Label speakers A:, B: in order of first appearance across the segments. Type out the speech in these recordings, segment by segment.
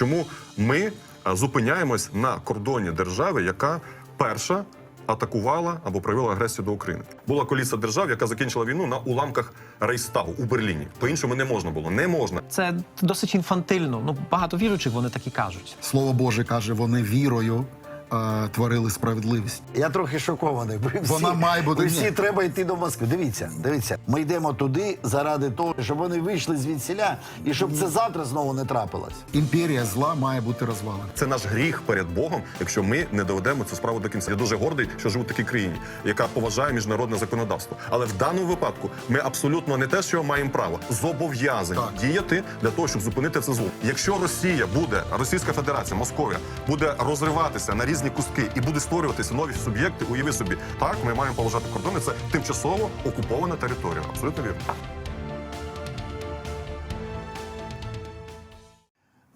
A: Чому ми е, зупиняємось на кордоні держави, яка перша атакувала або проявила агресію до України? Була коліса держав, яка закінчила війну на уламках Рейстагу у Берліні. По-іншому не можна було. Не можна.
B: Це досить інфантильно. Ну багато віруючих вони так і кажуть.
C: Слово Боже каже, вони вірою е, творили справедливість.
D: Я трохи шокований. Всі,
C: Вона має бути-
D: Ви
C: ні.
D: треба йти до Москви. Дивіться, дивіться. Ми йдемо туди заради того, щоб вони вийшли звідсіля і щоб це завтра знову не трапилось.
C: Імперія зла має бути розвалена.
A: Це наш гріх перед Богом, якщо ми не доведемо цю справу до кінця. Я дуже гордий, що живу в такій країні, яка поважає міжнародне законодавство. Але в даному випадку ми абсолютно не те, що маємо право, зобов'язані
C: Так.
A: діяти для того, щоб зупинити це зло. Якщо Росія буде, Російська Федерація, Московія буде розриватися на різні кустки і буде створюватися нові суб'єкти, уяви собі, так ми маємо поважати кордони. Це тимчасово окупована територія. Абсолютно вірно.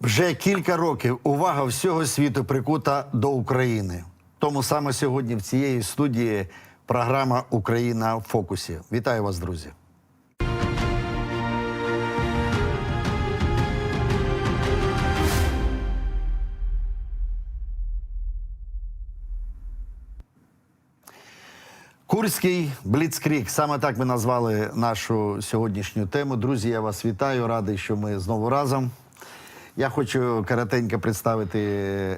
D: Вже кілька років увага всього світу прикута до України. Тому саме сьогодні в цієї студії програма Україна в фокусі. Вітаю вас, друзі. Курський бліцкрік. Саме так ми назвали нашу сьогоднішню тему. Друзі, я вас вітаю. Радий, що ми знову разом. Я хочу коротенько представити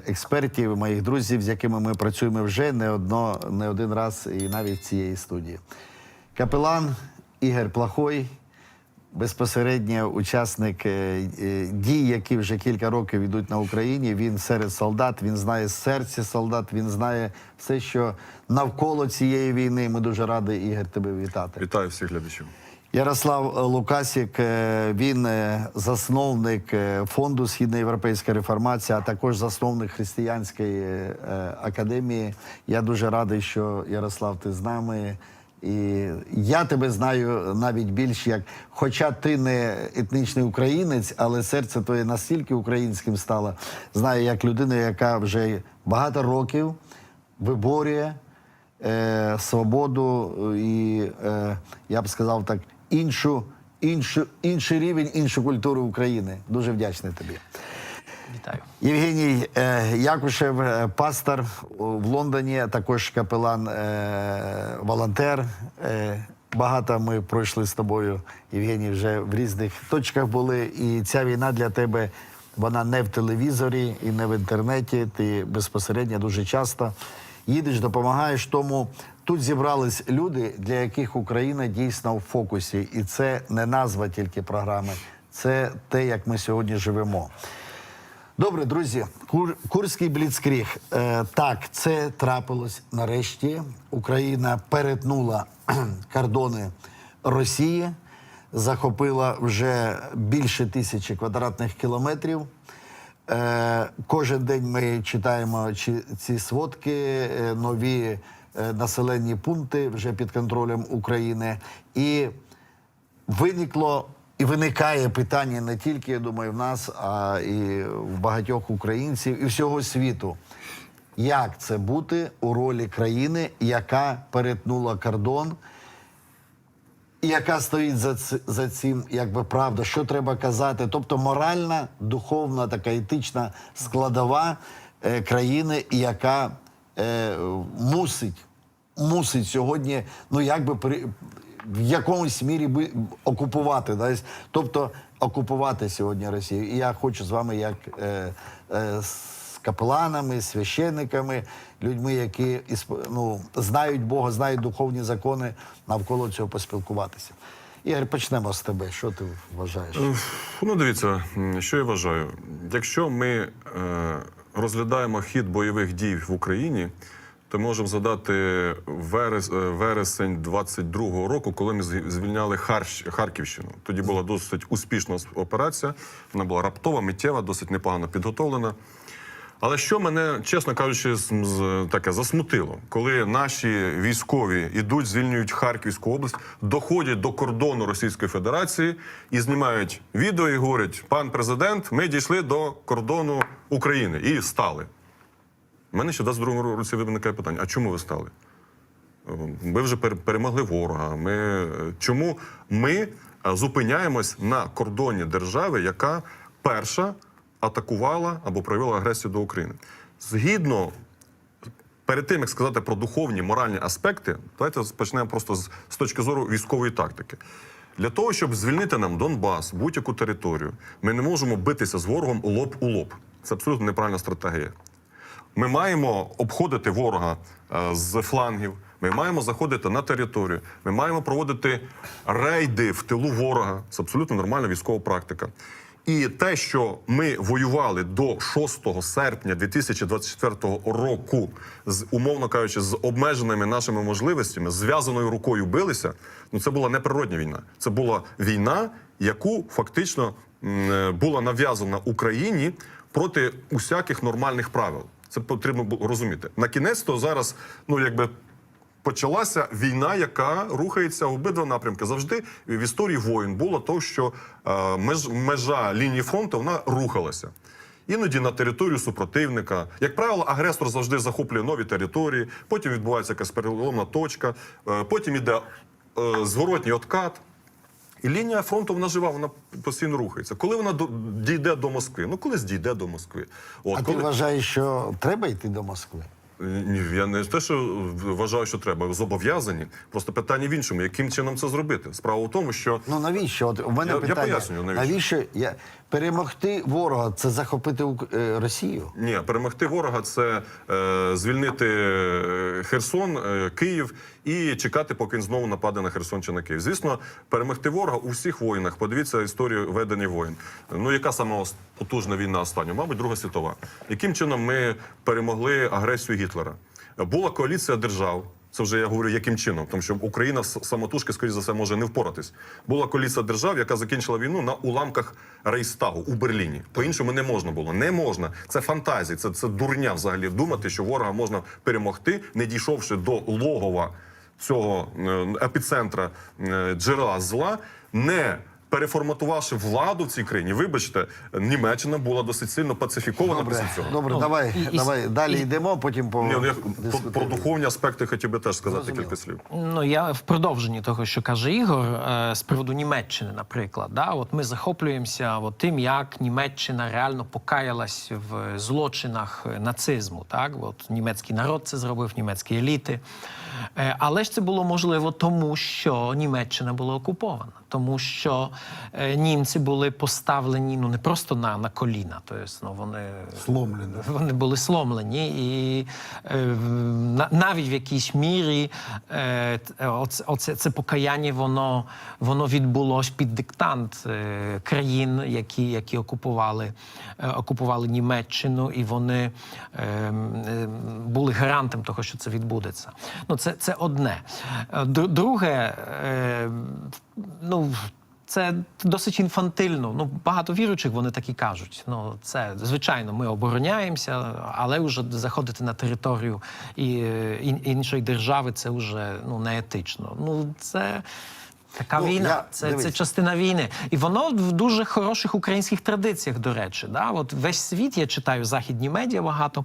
D: експертів, моїх друзів, з якими ми працюємо вже не одно, не один раз і навіть в цієї студії. Капелан Ігор Плахой, безпосередньо учасник е, е, дій, які вже кілька років йдуть на Україні. Він серед солдат, він знає серце солдат, він знає все, що навколо цієї війни. Ми дуже раді, Ігор, тебе вітати.
A: Вітаю всіх глядачів.
D: Ярослав Лукасік, е, він засновник фонду Східноєвропейська реформація, а також засновник християнської академії. Я дуже радий, що Ярослав, ти з нами. І я тебе знаю навіть більш як, хоча ти не етнічний українець, але серце твоє настільки українським стало. Знаю як людина, яка вже багато років виборює е, свободу і, е, я б сказав так, іншу, іншу, інший рівень, іншу культуру України. Дуже вдячний тобі.
B: Вітаю.
D: Євгеній е, Якушев, е, пастор в Лондоні, також капелан, е, волонтер. Багато ми пройшли з тобою, Євгеній, вже в різних точках були. І ця війна для тебе вона не в телевізорі і не в інтернеті. Ти безпосередньо дуже часто їдеш, допомагаєш. Тому тут зібрались люди, для яких Україна дійсно в фокусі. І це не назва тільки програми, це те, як ми сьогодні живемо. Добре, друзі, Кур, Курський бліцкріг. Е, так, це трапилось нарешті. Україна перетнула кордони Росії, захопила вже більше тисячі квадратних кілометрів. Е, кожен день ми читаємо чи- ці сводки, е, нові е, населені пункти вже під контролем України. І виникло і виникає питання не тільки, я думаю, в нас, а і в багатьох українців і всього світу. Як це бути у ролі країни, яка перетнула кордон, яка стоїть за, за цим, якби правда, що треба казати? Тобто моральна, духовна, така етична складова е, країни, яка е, мусить, мусить сьогодні, ну якби при, в якомусь мірі би окупувати, да? тобто окупувати сьогодні Росію. І я хочу з вами, як е, е, з капеланами, священниками, людьми, які ну, знають Бога, знають духовні закони, навколо цього поспілкуватися. Ігор, почнемо з тебе. Що ти вважаєш?
A: Ну, дивіться, що я вважаю. Якщо ми е, розглядаємо хід бойових дій в Україні, то можемо згадати верес, е, вересень 22-го року, коли ми звільняли Харщ, Харківщину. Тоді була досить успішна операція. Вона була раптова, миттєва, досить непогано підготовлена. Але що мене, чесно кажучи, таке засмутило, коли наші військові ідуть, звільнюють Харківську область, доходять до кордону Російської Федерації і знімають відео і говорять: пан президент, ми дійшли до кордону України і стали. У мене ще в 22 році виникає питання: а чому ви стали? Е, Ми вже перемогли ворога. Ми е, чому ми е, зупиняємось на кордоні держави, яка перша атакувала або проявила агресію до України. Згідно перед тим як сказати про духовні моральні аспекти, давайте почнемо просто з, з точки зору військової тактики. Для того, щоб звільнити нам Донбас, будь-яку територію, ми не можемо битися з ворогом лоб у лоб. Це абсолютно неправильна стратегія. Ми маємо обходити ворога е, з флангів. Ми маємо заходити на територію. Ми маємо проводити рейди в тилу ворога. Це абсолютно нормальна військова практика. І те, що ми воювали до 6 серпня 2024 року, з умовно кажучи, з обмеженими нашими можливостями, зв'язаною рукою билися. Ну це була неприродня війна. Це була війна, яку фактично е, була нав'язана Україні проти усяких нормальних правил. Це потрібно бу- розуміти. На кінець то зараз, ну якби почалася війна, яка рухається в обидва напрямки. Завжди в історії воїн було то, що е, меж, межа лінії фронту вона рухалася. Іноді на територію супротивника. Як правило, агресор завжди захоплює нові території, потім відбувається якась переломна точка, е, потім іде е, зворотній откат. І лінія фронту вона жива, вона постійно рухається. Коли вона до, дійде до Москви? Ну колись дійде до Москви. От
D: А
A: коли
D: ти вважаєш, що треба йти до Москви?
A: ні, я не те, що вважаю, що треба зобов'язані. Просто питання в іншому, яким чином це зробити. Справа в тому, що
D: Ну навіщо? От у мене
A: Я- я пояснюю, навіщо.
D: я... перемогти ворога це захопити е, Росію?
A: ні, перемогти ворога це е, звільнити е, Херсон, е, Київ і чекати, поки він знову нападе на Херсон чи на Київ. Звісно, перемогти ворога у всіх воїнах. Подивіться історію ведення воїн. Ну яка сама потужна війна остання? Мабуть, Друга світова. Яким чином ми перемогли агресію Гітлера? Була коаліція держав. Це вже я говорю, яким чином, тому що Україна самотужки, скоріш за все, може не впоратись. Була коаліція держав, яка закінчила війну на уламках Рейстагу у Берліні. По-іншому не можна було. Не можна. Це фантазії, це, це дурня взагалі думати, що ворога можна перемогти, не дійшовши до логова цього е, епіцентра е, джерела зла, не переформатувавши владу в цій країні. Вибачте, Німеччина була досить сильно пацифікована
D: Добре,
A: після цього.
D: добре,
B: Ну,
D: давай,
B: і- і-
D: давай далі
B: і-
D: йдемо, потім по
A: Ні, ну я про, про духовні аспекти хотів би теж сказати
D: Зрозуміло.
A: кілька слів.
B: Ну я в продовженні того, що каже Ігор, е, з приводу Німеччини, наприклад, да, от ми захоплюємося от тим, як Німеччина реально покаялась в злочинах нацизму. Так, от німецький народ це зробив, німецькі еліти. Е, Але ж це було можливо тому, що Німеччина була окупована, тому що е, німці були поставлені ну не просто на, на коліна, тобто ну, вони
C: Сломлені.
B: вони були сломлені, і е, навіть в якійсь мірі оце, оце це покаяння воно, воно відбулось під диктант країн, які, які окупували, окупували Німеччину, і вони е, е, були гарантом того, що це відбудеться. Ну, це, це одне. Е, Друге, е, ну. Це досить інфантильно. Ну багато віруючих вони так і кажуть. Ну це звичайно, ми обороняємося, але вже заходити на територію і, е, іншої держави це вже ну неетично. Ну це. Така
D: Ну,
B: війна,
D: я-
B: це,
D: дивись.
B: це частина війни, і воно в дуже хороших українських традиціях. До речі, да, от весь світ я читаю західні медіа багато,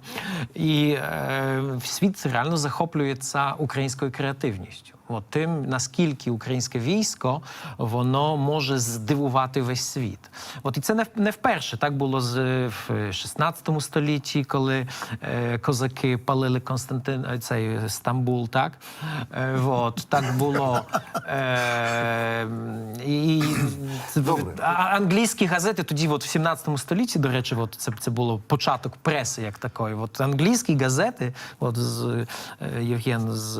B: і е, світ реально захоплюється українською креативністю. От тим, наскільки українське військо воно може здивувати весь світ. От і це не, не вперше. Так було з е, в 16 столітті, коли е, козаки палили Константин е, цей Стамбул. Так е, от так було. Е, і а- англійські газети тоді, от в 17 столітті, до речі, от це, це було початок преси, як такої. От англійські газети, от з е, Євген з,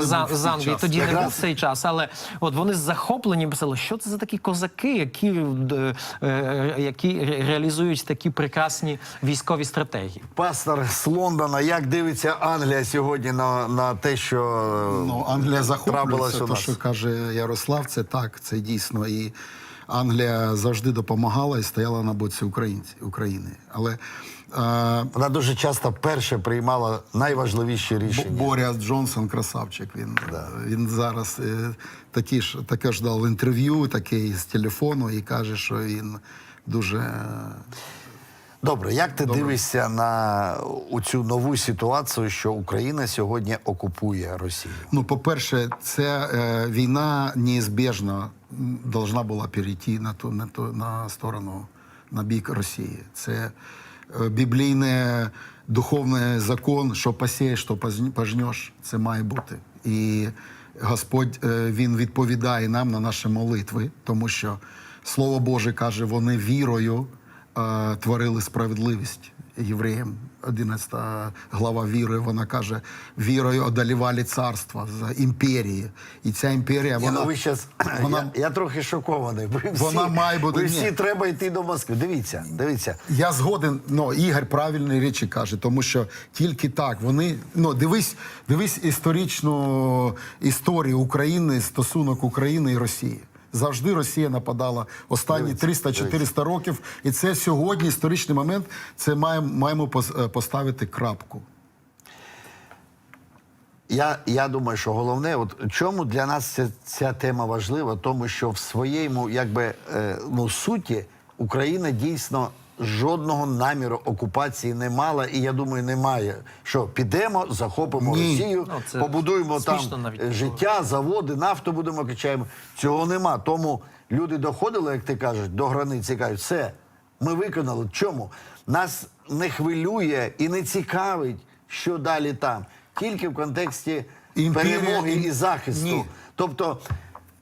B: з, з Англії. Тоді не був цей час, але от вони з захопленням писали, що це за такі козаки, які, е, е, які реалізують такі прекрасні військові стратегії.
D: Пастор з Лондона, як дивиться Англія сьогодні на, на те, що
C: Ну, Англія захоплюється,
D: нас?
C: що каже Ярослав, це так, це дійсно. І Англія завжди допомагала і стояла на боці українці, України. Але е,
D: Вона дуже часто перше приймала найважливіші рішення.
C: Боріас Джонсон, красавчик. Він, він зараз е, такі ж, таке ж дав інтерв'ю, таке з телефону, і каже, що він дуже.
D: Добре, як ти дивишся на цю нову ситуацію, що Україна сьогодні окупує Росію?
C: Ну, по-перше, ця е, війна неізбіжно должна була перейти на ту, на ту на сторону на бік Росії. Це е, біблійний духовний закон, що посієш, що пожнеш. Це має бути. І Господь е, Він відповідає нам на наші молитви, тому що Слово Боже каже, вони вірою е, творили справедливість євреям. 11 глава віри, вона каже, вірою одолівали царства з імперії. І ця імперія,
D: Ні,
C: вона,
D: ну ви щас,
C: вона
D: я, я трохи шокований. Ви всі,
C: Вона має бути-
D: Ви всі
C: ні.
D: треба йти до Москви. Дивіться, дивіться.
C: Я згоден, ну Ігор правильні речі каже, тому що тільки так вони ну дивись, дивись історичну історію України, стосунок України і Росії. Завжди Росія нападала останні 300-400 років, і це сьогодні історичний момент. Це маємо, маємо е, поставити крапку.
D: Я, я думаю, що головне, от чому для нас ця, ця тема важлива, тому що в своєму якби е, ну, суті Україна дійсно жодного наміру окупації не мала, і я думаю, немає. Що підемо, захопимо
C: Ні.
D: Росію,
B: Ну, це
D: побудуємо там
B: навіть
D: життя, заводи, нафту будемо качаємо. Цього нема. Тому люди доходили, як ти кажеш, до границі кажуть, все, ми виконали. Чому? Нас не хвилює і не цікавить, що далі там. Тільки в контексті
C: Імперія-
D: перемоги і захисту.
C: Ні.
D: Тобто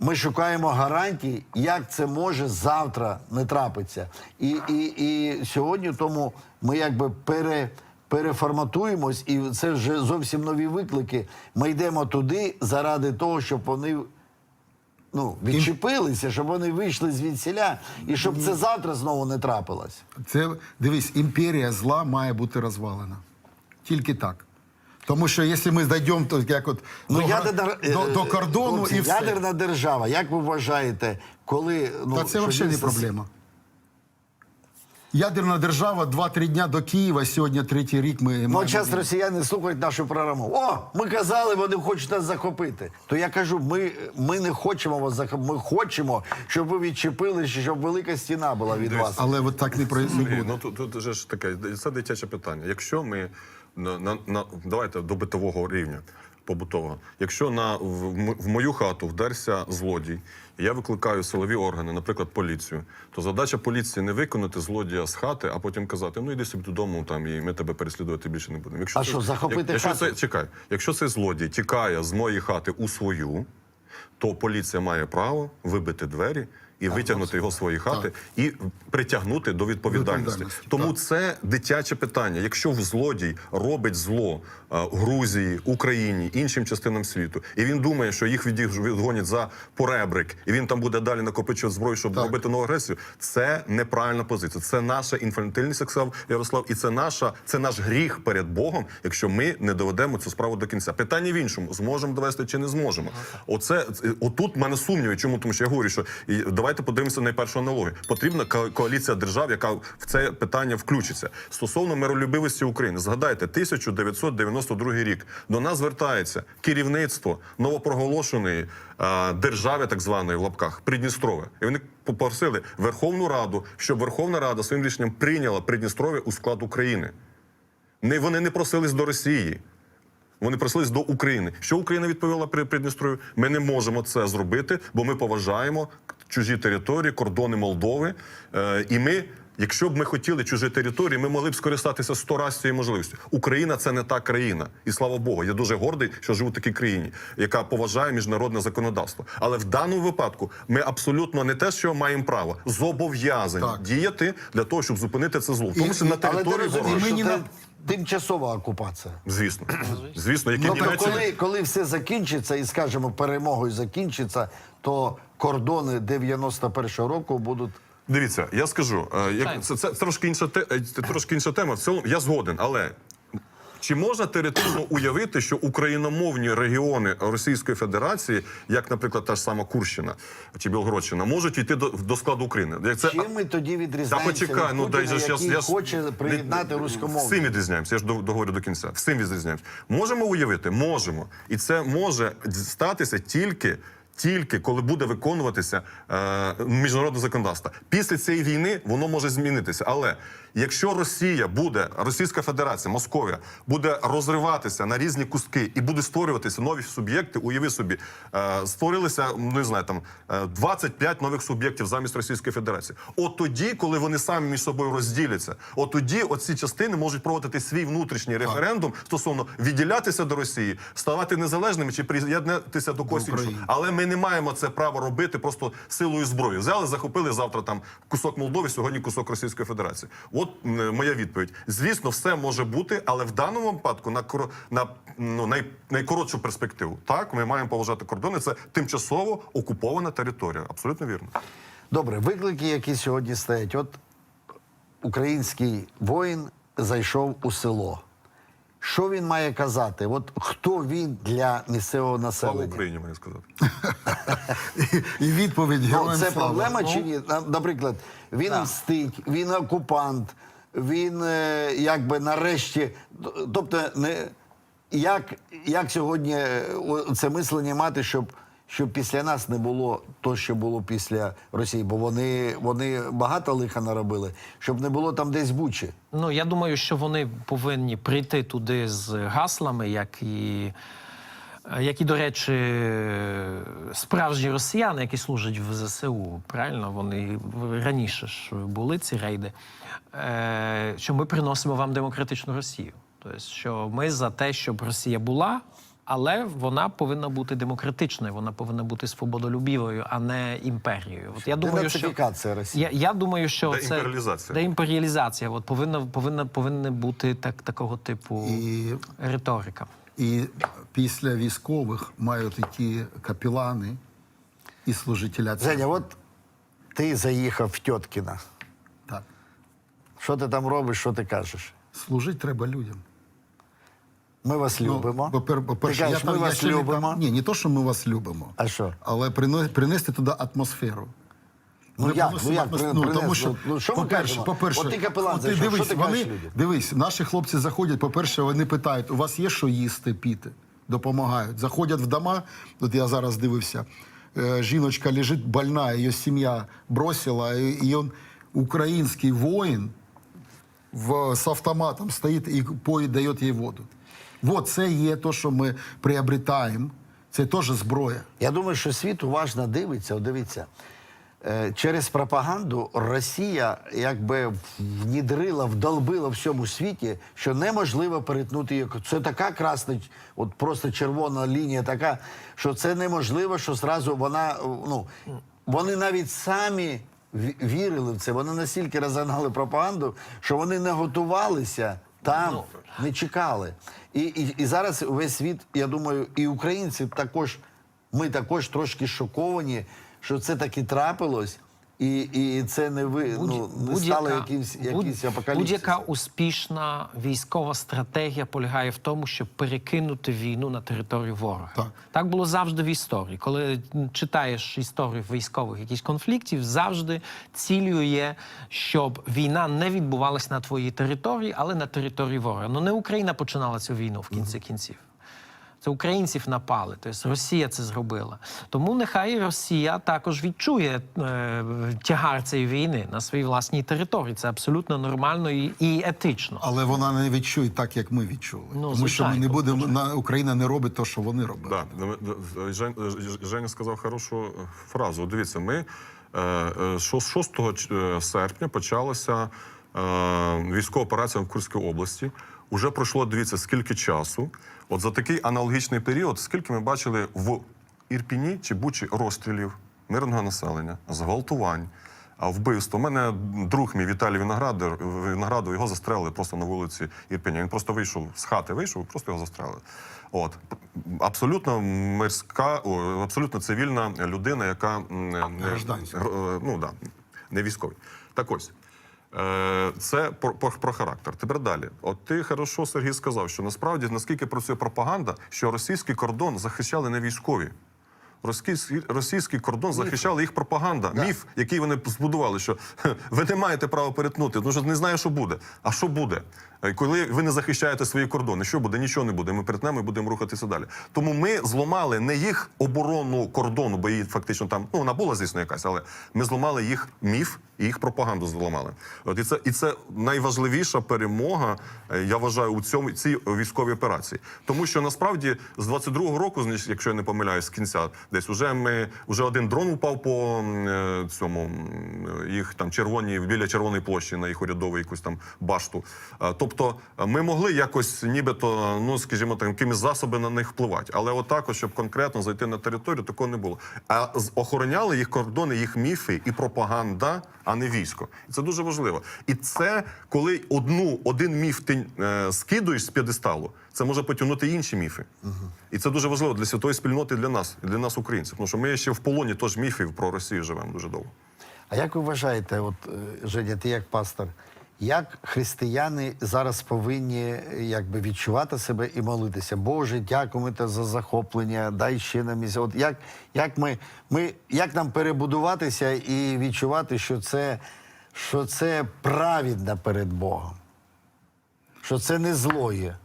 D: ми шукаємо гарантій, як це може завтра не трапиться. І, і, і сьогодні тому ми якби пере, переформатуємось, і це вже зовсім нові виклики. Ми йдемо туди заради того, щоб вони. Ну, відчепилися, щоб вони вийшли звідсіля, і щоб це завтра знову не трапилось.
C: Це дивись, імперія зла має бути розвалена. Тільки так. Тому що якщо ми дійдемо то як от
D: Ну,
C: до,
D: ядерна,
C: до,
D: е,
C: до кордону
D: хлопці,
C: і все.
D: ядерна держава, як ви вважаєте, коли ну
C: Та це взагалі не проблема. Ядерна держава 2-3 дня до Києва, сьогодні третій рік ми
D: Ну,
C: маємо
D: час росіяни слухають нашу програму. О, ми казали, вони хочуть нас захопити. То я кажу, ми, ми не хочемо вас захопити. Ми хочемо, щоб ви відчепилися, щоб велика стіна була від вас.
C: Але от так не, про-
A: ну тут, тут же ж таке, це дитяче питання. Якщо ми на, на, давайте до битового рівня побутового, якщо на в, в мою хату вдерся злодій, і я викликаю силові органи, наприклад, поліцію, то задача поліції не виконати злодія з хати, а потім казати: ну йди собі додому, там і ми тебе переслідувати більше не будемо. Якщо
D: А що, захопити
A: якщо
D: хату?
A: це чекай, якщо цей злодій тікає з моєї хати у свою, то поліція має право вибити двері і витягнути його з своєї хати і притягнути до відповідальності. Тому
C: так.
A: це дитяче питання. Якщо в злодій робить зло Грузії, Україні, іншим частинам світу, і він думає, що їх відгонять за поребрик, і він там буде далі накопичувати зброю, щоб
C: Так.
A: робити нову агресію. Це неправильна позиція. Це наша інфантильність, як сказав Ярослав, і це наша, це наш гріх перед Богом, якщо ми не доведемо цю справу до кінця. Питання в іншому: зможемо довести чи не зможемо. Оце отут мене сумніви. Чому тому, що я говорю, що і давайте подивимося на найпершу аналогію. Потрібна ко- коаліція держав, яка в це питання включиться. Стосовно миролюбивості України, згадайте 1992 рік. До нас звертається керівництво новопроголошеної е, держави, так званої в лапках Придністров'я. І вони попросили Верховну Раду, щоб Верховна Рада своїм рішенням прийняла Придністров'я у склад України. Не вони не просились до Росії. Вони просились до України. Що Україна відповіла при Придністров'ю? Ми не можемо це зробити, бо ми поважаємо чужі території, кордони Молдови. Е, і ми, якщо б ми хотіли чужі території, ми могли б скористатися сто разів цією можливістю. Україна це не та країна. І слава Богу, я дуже гордий, що живу в такій країні, яка поважає міжнародне законодавство. Але в даному випадку ми абсолютно не те, що маємо право, зобов'язані
C: Так.
A: діяти для того, щоб зупинити це зло. Тому числі на території ворога.
C: Мені
D: що
C: на-
D: тимчасова окупація.
A: Звісно, звісно, які
D: Ну, то коли, коли все закінчиться і, скажімо, перемогою закінчиться, то кордони 91-го року будуть.
A: Дивіться, я скажу, е, як це, це трошки інша те, е, трошки інша тема. В цілому я згоден, але. Чи можна теоретично уявити, що україномовні регіони Російської Федерації, як, наприклад, та ж сама Курщина чи Білгородщина, можуть йти до, до складу України? Як це
D: Чим ми тоді
A: та
D: відрізняємося
A: почекай, ну дай
D: Путіна,
A: же ж я, я
D: хоче приєднати руськомовні?
A: Всім відрізняємося. Я ж до- договорю до кінця. Всім відрізняємося. Можемо уявити, можемо, і це може статися тільки. Тільки коли буде виконуватися е, міжнародне законодавство. Після цієї війни воно може змінитися. Але якщо Росія буде, Російська Федерація, Московія буде розриватися на різні куски і буде створюватися нові суб'єкти, уяви собі, е, створилися ну, не знаю, там е, 25 нових суб'єктів замість Російської Федерації. От тоді, коли вони самі між собою розділяться, от тоді оці частини можуть проводити свій внутрішній референдум стосовно відділятися до Росії, ставати незалежними чи приєднатися до когось іншого. Але ми не маємо це право робити просто силою зброї. Взяли, захопили завтра там кусок Молдови, сьогодні кусок Російської Федерації. От моя відповідь. Звісно, все може бути, але в даному випадку на на ну, най, найкоротшу перспективу. Так, ми маємо поважати кордони. Це тимчасово окупована територія. Абсолютно вірно.
D: Добре, виклики, які сьогодні стоять. От український воїн зайшов у село. Що він має казати? От хто він для місцевого населення Слава?
A: Україні, має сказати.
C: І відповідь
D: Ну,
C: героям
D: це
C: слава.
D: проблема чи ні? Наприклад, він мстить, він окупант, він е, якби нарешті. Тобто, не, як, як сьогодні е, це мислення мати, щоб, щоб після нас не було то, що було після Росії, бо вони, вони багато лиха наробили, щоб не було там десь бучі.
B: Ну я думаю, що вони повинні прийти туди з гаслами, як і. Як і, до речі, справжні росіяни, які служать в ЗСУ, правильно, вони раніше ж були ці рейди, е, що ми приносимо вам демократичну Росію. Тобто, що ми за те, щоб Росія була, але вона повинна бути демократичною, вона повинна бути свободолюбівою, а не імперією. От я думаю, що
D: Росії.
B: я, я думаю, що це
A: Деімперіалізація.
B: деімперіалізація. От повинна повинна повинна бути так такого типу
C: І,
B: риторика.
C: і після військових мають йти капілани і служителя. церкви.
D: Женя, от ти заїхав в Тьоткіна.
C: Так.
D: Що ти там робиш, що ти кажеш?
C: Служити треба людям.
D: Ми вас любимо.
C: Ну, попер- по-перше,
D: ти кажеш,
C: там-
D: ми вас
C: ще не там- Ні, не то, що ми вас любимо.
D: А що?
C: Але прино- принести туди атмосферу.
D: Ну
C: Ми
D: як?
C: приносимо
D: Ну як
C: атмос-
D: при-
C: ну,
D: принес?
C: тому що,
D: Ну, ну, що ми
C: по-перше,
D: кажемо?
C: по-перше,
D: От ти капелан зайшов, що
C: дивись,
D: ти
C: вони,
D: кажеш людям?
C: дивись, наші хлопці заходять, по-перше, вони питають, у вас є що їсти, піти? Допомагають. Заходять в дома, от я зараз дивився, е, жіночка лежить больна, її сім'я бросила, і, і он, український воїн в, з автоматом стоїть і поїть, дає їй воду. Вот це є те, що ми приобретаємо. Це теж зброя.
D: Я думаю, що світ уважно дивиться. Дивіться. Е, Через пропаганду Росія якби внідрила, вдолбила всьому світі, що неможливо перетнути її. Це така красна, от просто червона лінія, така, що це неможливо, що зразу вона. Ну, вони навіть самі вірили в це. Вони настільки розгнали пропаганду, що вони не готувалися там, не чекали. І, і, і зараз весь світ, я думаю, і українці також, ми також трошки шоковані, що це таки трапилось, і, і це не ви ну, не стало якимсь,
B: будь-
D: апокаліпсисом.
B: будь-яка успішна військова стратегія полягає в тому, щоб перекинути війну на територію ворога.
C: Так.
B: було завжди в історії. Коли читаєш історію військових якісь конфліктів, завжди цілею є, щоб війна не відбувалась на твоїй території, але на території ворога. Ну не Україна починала цю війну в кінці кінців. Це українців напали, тобто Росія це зробила. Тому нехай Росія також відчує е, тягар цієї війни на своїй власній території. Це абсолютно нормально і, і етично.
C: Але вона не відчує так, як ми відчули.
B: Ну,
C: Тому що ми не будемо на Україна не робить те, що вони роблять.
A: Да, Жень, е, Женя сказав хорошу е, фразу. Дивіться, ми е, е, шо- 6 е, серпня почалася е, військова операція в Курській області. Уже пройшло, дивіться, скільки часу. От за такий аналогічний період, скільки ми бачили в Ірпіні чи Бучі розстрілів мирного населення, зґвалтувань. А вбивство. У мене друг мій Віталій Виноградар, Виноградов, його застрелили просто на вулиці Ірпеня. Він просто вийшов з хати, вийшов, просто його застрелили. От абсолютно мирська, о, абсолютно цивільна людина, яка не, е, ну да, не військовий. Так ось. Е, Це про, про, про характер. Тепер далі. От ти хорошо, Сергій, сказав, що насправді наскільки працює пропаганда, що російський кордон захищали не військові. Російський, російський кордон захищала їх пропаганда. Міф, який вони збудували, що ви не маєте права перетнути, тому що не знаю, що буде. А що буде? Е, Коли ви не захищаєте свої кордони, що буде? Нічого не буде. Ми перетнемо і будемо рухатися далі. Тому ми зламали не їх оборону кордону, бо її фактично там ну вона була, звісно, якась, але ми зламали їх міф і їх пропаганду зламали. От і це і це найважливіша перемога, е, я вважаю, у цьому цій військовій операції. Тому що насправді з 22-го року, якщо я не помиляюсь, з кінця десь уже ми вже один дрон упав по е, цьому їх там червоні біля червоної площі на їх урядову якусь там башту. Е, Тобто е, ми могли якось, нібито, ну скажімо так, якимись засоби на них впливати. Але отак, от, щоб конкретно зайти на територію, такого не було. А охороняли їх кордони, їх міфи і пропаганда, а не військо. І це дуже важливо. І це коли одну один міф ти е, скидуєш з п'єдесталу, це може потягнути інші міфи. І це дуже важливо для святої спільноти, для нас, для нас, українців. Тому що ми ще в полоні тож міфів про Росію живемо дуже довго.
D: А як ви вважаєте, от е, Женя, ти як пастор, як християни зараз повинні е, якби відчувати себе і молитися? Боже, дякуємо тебе за захоплення, дай ще нам місце. От як, як ми, ми як нам перебудуватися і відчувати, що це, що це праведно перед Богом? Що це не злоє?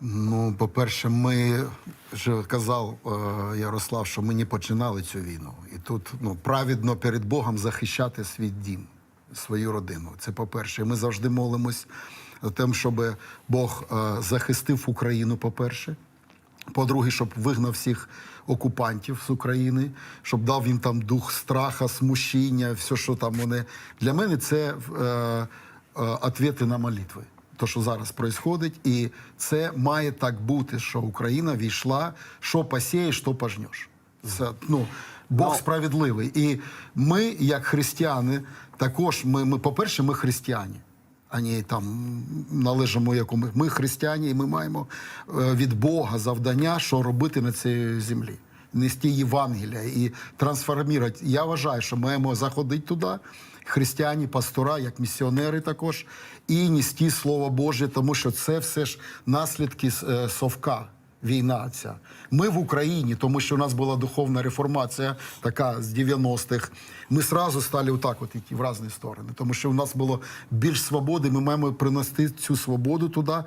C: Ну, по-перше, ми вже казав е, Ярослав, що ми не починали цю війну. І тут ну, праведно перед Богом захищати свій дім, свою родину. Це по-перше. Ми завжди молимось за тим, щоб Бог е, захистив Україну, по-перше. По-друге, щоб вигнав всіх окупантів з України, щоб дав їм там дух страха, смущіння, все, що там вони. Для мене це е, е, ответи на молитви. То, що зараз відбувається, і це має так бути, що Україна війшла, що посієш, що пожнеш. Це, ну, Бог справедливий. І ми, як християни, також ми, ми по-перше, ми християни а не там належимо якому. Ми християні, і ми маємо е, від Бога завдання, що робити на цій землі. Нести Євангелія і трансформувати. Я вважаю, що маємо заходити туди, християні, пастора, як місіонери також, і нести Слово Боже, тому що це все ж наслідки е, совка. Війна ця. Ми в Україні, тому що у нас була духовна реформація, така з 90-х. Ми сразу стали отак от йти в різні сторони, тому що у нас було більш свободи. Ми маємо принести цю свободу туди,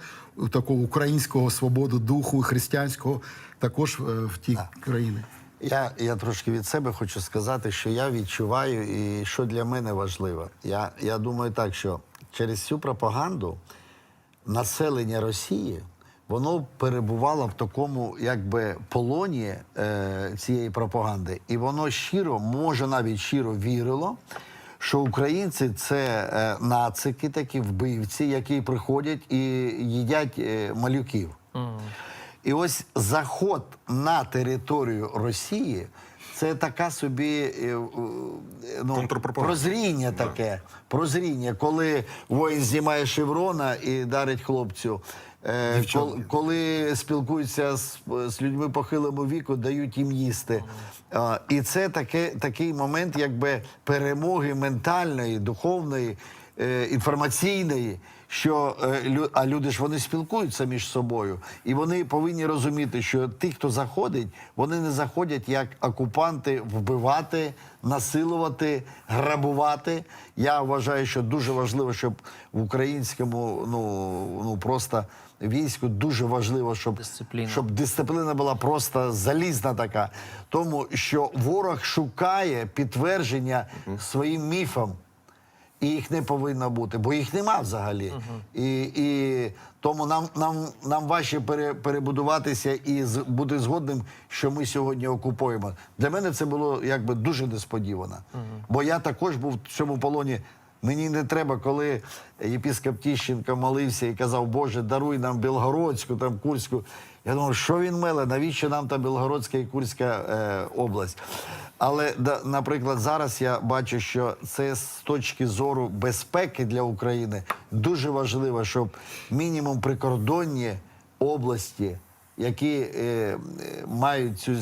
C: такого українського свободу духу і християнського, також е, в ті країни.
D: Я, я трошки від себе хочу сказати, що я відчуваю і що для мене важливо. Я, я думаю так, що через цю пропаганду населення Росії воно перебувало в такому якби полоні е, цієї пропаганди, і воно щиро, може навіть щиро вірило. Що українці це е, нацики, такі вбивці, які приходять і їдять е, малюків. І ось заход на територію Росії це така собі е, е, ну, прозріння таке. Прозріння, коли воїн знімає шеврона і дарить хлопцю. Е,
C: Дівчонки.
D: кол- коли спілкуються з, з людьми похилого віку, дають їм їсти. І це таке, такий момент, якби перемоги ментальної, духовної, е, інформаційної. Що е, лю- а люди ж вони спілкуються між собою, і вони повинні розуміти, що ті, хто заходить, вони не заходять як окупанти вбивати, насилувати, грабувати. Я вважаю, що дуже важливо, щоб в українському ну, ну просто війську дуже важливо, щоб
B: Дисципліна.
D: щоб дисципліна була просто залізна така. Тому що ворог шукає підтвердження своїм міфам. І їх не повинно бути, бо їх нема взагалі. І, і тому нам, нам, нам важче пере, перебудуватися і з, бути згодним, що ми сьогодні окупуємо. Для мене це було якби дуже несподівано. Бо я також був в цьому полоні. Мені не треба, коли єпископ Тіщенко молився і казав, Боже, даруй нам Білгородську, там Курську. Я думав, що він меле, навіщо нам та Білгородська і Курська е, область? Але, да, наприклад, зараз я бачу, що це з точки зору безпеки для України дуже важливо, щоб мінімум прикордонні області, які е, е, мають цю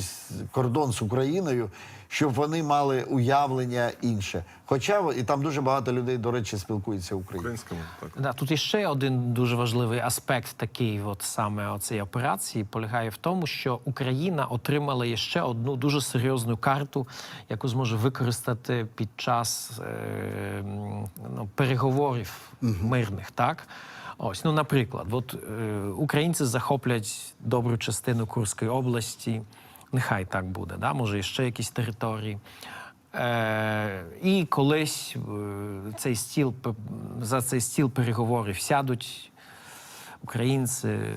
D: кордон з Україною, щоб вони мали уявлення інше. Хоча і там дуже багато людей, до речі, спілкуються українською.
A: Так.
B: Да, тут іще один дуже важливий аспект такий, от саме цієї операції, полягає в тому, що Україна отримала ще одну дуже серйозну карту, яку зможе використати під час е, ну, переговорів мирних. Так Ось, ну, наприклад, от, е, українці захоплять добру частину Курської області, нехай так буде, да? може, ще якісь території. Е, і колись е, цей стіл, за цей стіл переговорів сядуть українці, е,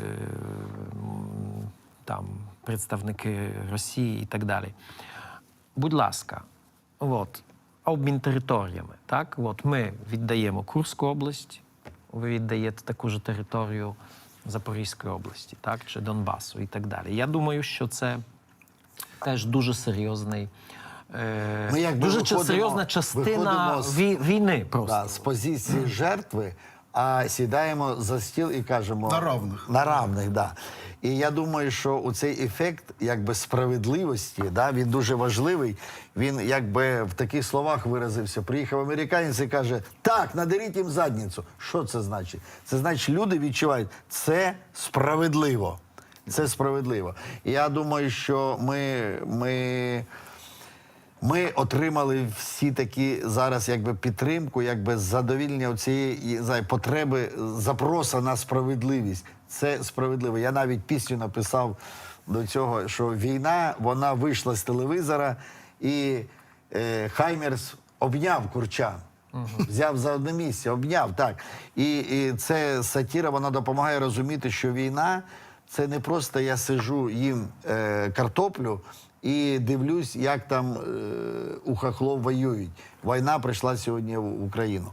B: там, представники Росії і так далі. Будь ласка, от, обмін територіями. Так? От, ми віддаємо Курську область, ви віддаєте таку ж територію Запорізької області, так? чи Донбасу і так далі. Я думаю, що це теж дуже серйозний. е,
D: Ми якби
B: дуже
D: виходимо-
B: серйозна частина
D: з-
B: вій- війни просто.
D: Да, з позиції жертви, а сідаємо за стіл і кажемо
C: На равних.
D: На равних, да. І я думаю, що у цей ефект якби справедливості, да, він дуже важливий. Він якби в таких словах виразився. Приїхав американець і каже: так, надеріть їм задницю. Що це значить? Це значить, люди відчувають, це справедливо. Це справедливо. Я думаю, що ми. ми ми отримали всі такі зараз якби підтримку, якби задовільнення цієї потреби запроса на справедливість. Це справедливо. Я навіть пісню написав до цього, що війна вона вийшла з телевізора, і е, Хаймерс обняв курча. Взяв за одне місце, обняв так. І, і це сатіра, вона допомагає розуміти, що війна це не просто я сижу їм е, картоплю і дивлюсь, як там е, у хахлов воюють. Війна прийшла сьогодні в Україну.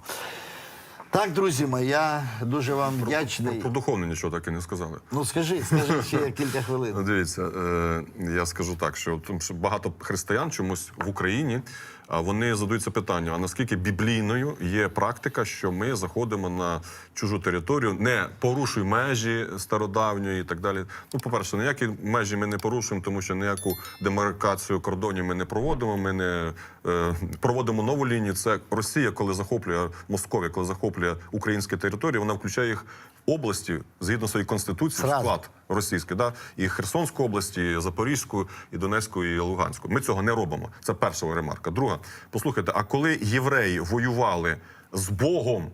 D: Так, друзі мої, я дуже вам вдячний.
A: Про духовне нічого так і не сказали.
D: Ну скажи, скажи ще кілька
A: Ну,
D: хвилин.
A: Дивіться, е, я скажу так, що, багато християн чомусь в Україні а вони задаються питанням: а наскільки біблійною є практика, що ми заходимо на чужу територію, не порушуй межі стародавньої і так далі. Ну, по-перше, ніякі межі ми не порушуємо, тому що ніяку демаркацію кордонів ми не проводимо. Ми не е, проводимо нову лінію. Це Росія, коли захоплює Московія, коли захоплює українські території, вона включає їх в області згідно своєї конституції в
D: Зразу.
A: склад російський, да і Херсонську область, і Запорізьку, і Донецьку, і Луганську. Ми цього не робимо. Це перша ремарка. Друга, послухайте, а коли євреї воювали з Богом?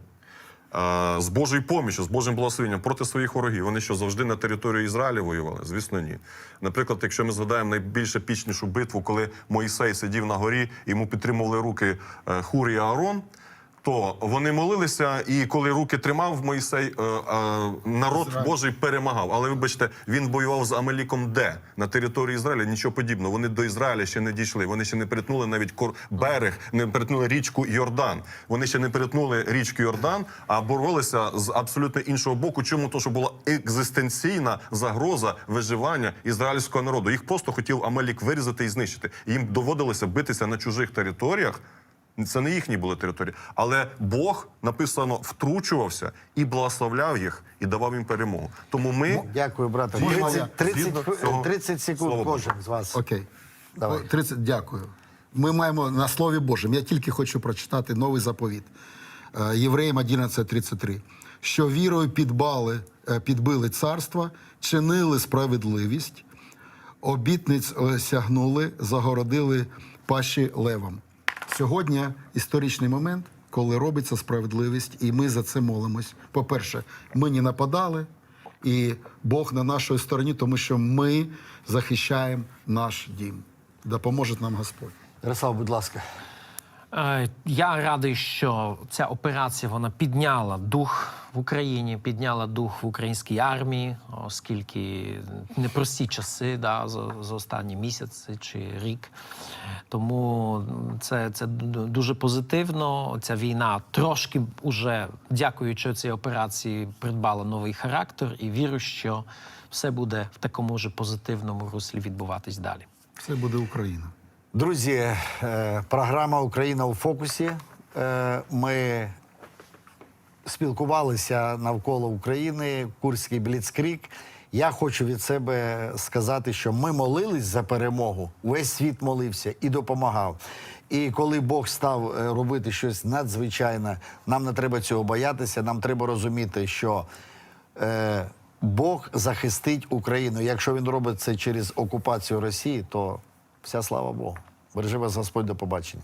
A: З Божою помічю, з Божим благословенням проти своїх ворогів. Вони що завжди на території Ізраїля воювали? Звісно, ні. Наприклад, якщо ми згадаємо найбільш пічнішу битву, коли Моїсей сидів на горі, йому підтримували руки е, Хур і Аарон, то вони молилися, і коли руки тримав Моїсей, е, е, народ Божий перемагав. Але вибачте, він воював з Амеліком де на території Ізраїля. Нічого подібного. Вони до Ізраїля ще не дійшли. Вони ще не перетнули навіть кор... берег, не перетнули річку Йордан. Вони ще не перетнули річку Йордан, а боролися з абсолютно іншого боку. Чому то, що була екзистенційна загроза виживання ізраїльського народу? Їх просто хотів Амелік вирізати і знищити. Їм доводилося битися на чужих територіях. Це не їхні були території, але Бог написано втручувався і благословляв їх і давав їм перемогу. Тому ми
D: Дякую, брате.
C: Можна
D: 30, 30,
A: Згідно
D: хвилин-
A: цього
D: 30 секунд кожен з вас.
C: Окей.
D: Давай.
C: О, 30, дякую. Ми маємо на Слові Божому. Я тільки хочу прочитати новий заповіт. Е, Євреям 11.33. Що вірою підбали, е, підбили царства, чинили справедливість, обітниць осягнули, загородили пащі левам. Сьогодні історичний момент, коли робиться справедливість, і ми за це молимось. По-перше, ми не нападали, і Бог на нашій стороні, тому що ми захищаємо наш дім. Допоможе нам Господь.
D: Ярослав, будь ласка.
B: Е, Я радий, що ця операція вона підняла дух в Україні, підняла дух в українській армії, оскільки непрості часи да, за, за останні місяці чи рік. Тому це, це дуже позитивно. Ця війна трошки уже, дякуючи цій операції, придбала новий характер і вірю, що все буде в такому ж позитивному руслі відбуватись далі.
C: Все буде Україна.
D: Друзі, е, програма Україна у фокусі. Е, Ми спілкувалися навколо України, Курський Бліцкрік. Я хочу від себе сказати, що ми молились за перемогу. Весь світ молився і допомагав. І коли Бог став е, робити щось надзвичайне, нам не треба цього боятися. Нам треба розуміти, що е, Бог захистить Україну. Якщо він робить це через окупацію Росії, то вся слава Богу. Бережи вас Господь до побачення.